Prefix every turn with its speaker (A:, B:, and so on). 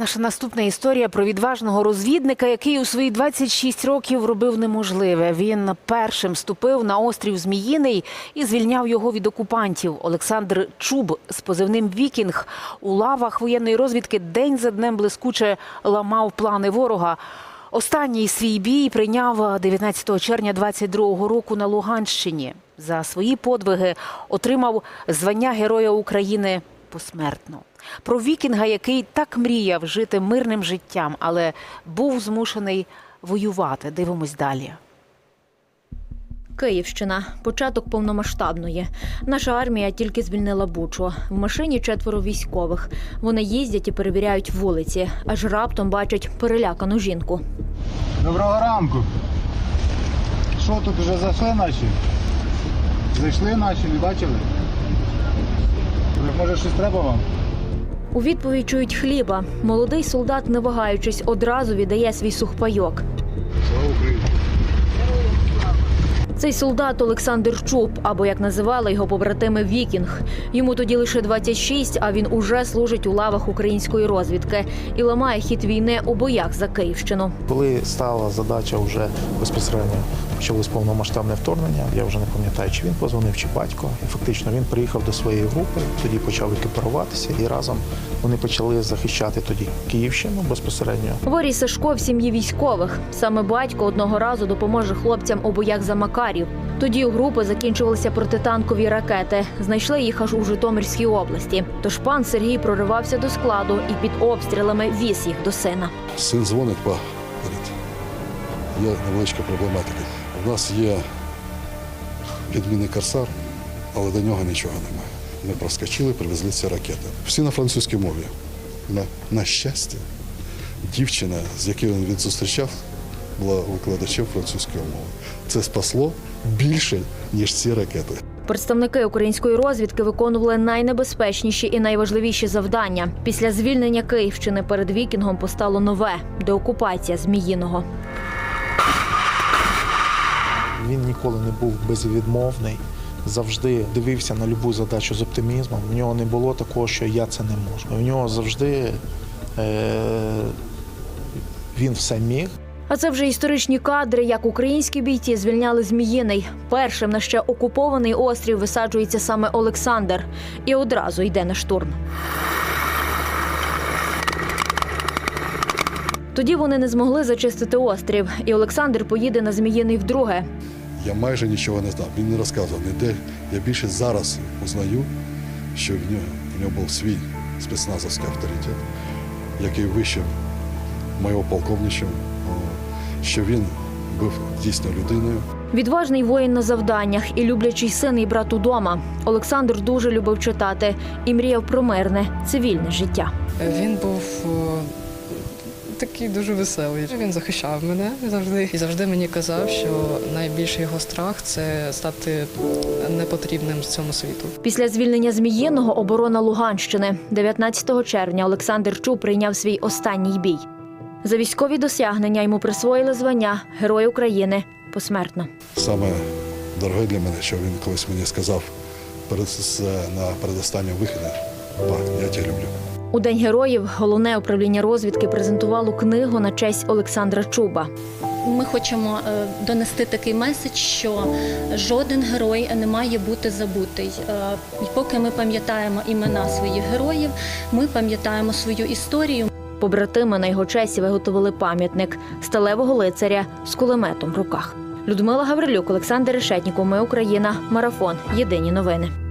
A: Наша наступна історія про відважного розвідника, який у свої 26 років робив неможливе. Він першим ступив на острів Зміїний і звільняв його від окупантів. Олександр Чуб з позивним Вікінг у лавах воєнної розвідки день за днем блискуче ламав плани ворога. Останній свій бій прийняв 19 червня 22-го року на Луганщині. За свої подвиги отримав звання Героя України посмертно. Про вікінга, який так мріяв жити мирним життям, але був змушений воювати. Дивимось далі.
B: Київщина, початок повномасштабної. Наша армія тільки звільнила Бучу. В машині четверо військових. Вони їздять і перевіряють вулиці, аж раптом бачать перелякану жінку.
C: Доброго ранку. Що тут вже зайшли наші? Зайшли наші, не бачили? Може щось треба вам?
B: У відповідь чують хліба. Молодий солдат, не вагаючись, одразу віддає свій сухпайок. Цей солдат Олександр Чуб, або як називали його побратими Вікінг. Йому тоді лише 26, а він уже служить у лавах української розвідки і ламає хід війни у боях за Київщину.
D: Коли стала задача вже безпосередньо почалось повномасштабне вторгнення, я вже не пам'ятаю, чи він позвонив, чи батько. І фактично він приїхав до своєї групи, тоді почав екіпіруватися, і разом вони почали захищати тоді Київщину безпосередньо.
B: Ворій Сашко в сім'ї військових. Саме батько одного разу допоможе хлопцям у боях за Макарів. Тоді у групи закінчувалися протитанкові ракети. Знайшли їх аж у Житомирській області. Тож пан Сергій проривався до складу і під обстрілами віз їх до сина.
E: Син дзвонить, па, говорить, є невеличка проблематика. У нас є відмінний корсар, але до нього нічого немає. Ми проскочили, привезли ці ракети. Всі на французькій мові. На, на щастя, дівчина, з якою він відзустрічав, була викладачем французької мови. Це спасло більше, ніж ці ракети.
B: Представники української розвідки виконували найнебезпечніші і найважливіші завдання. Після звільнення Київщини перед вікінгом постало нове деокупація Зміїного.
D: Він ніколи не був безвідмовний, завжди дивився на любу задачу з оптимізмом. В нього не було такого, що я це не можу. В нього завжди е, він все міг.
B: А це вже історичні кадри, як українські бійці звільняли Зміїний. Першим на ще окупований острів висаджується саме Олександр і одразу йде на штурм. Тоді вони не змогли зачистити острів, і Олександр поїде на Зміїний вдруге.
E: Я майже нічого не знав. Він не розказував ніде. Я більше зараз узнаю, що в нього, в нього був свій спецназовський авторитет, який вище моєго полковничого, що він був дійсно людиною.
B: Відважний воїн на завданнях і люблячий син і брат удома. Олександр дуже любив читати і мріяв про мирне цивільне життя.
F: Він був такий дуже веселий. Він захищав мене завжди і завжди мені казав, що найбільший його страх це стати непотрібним з цьому світу.
B: Після звільнення Зміїного оборона Луганщини 19 червня Олександр Чуб прийняв свій останній бій. За військові досягнення йому присвоїли звання Герой України посмертно.
E: Саме дороге для мене, що він колись мені сказав на передостанньому виході, «Па, я тебе люблю.
B: У День героїв головне управління розвідки презентувало книгу на честь Олександра Чуба.
G: Ми хочемо е, донести такий меседж, що жоден герой не має бути забутий. Е, І поки ми пам'ятаємо імена своїх героїв, ми пам'ятаємо свою історію.
B: Побратими на його честь виготовили пам'ятник сталевого лицаря з кулеметом в руках. Людмила Гаврилюк, Олександр Решетніков. Ми Україна. Марафон. Єдині новини.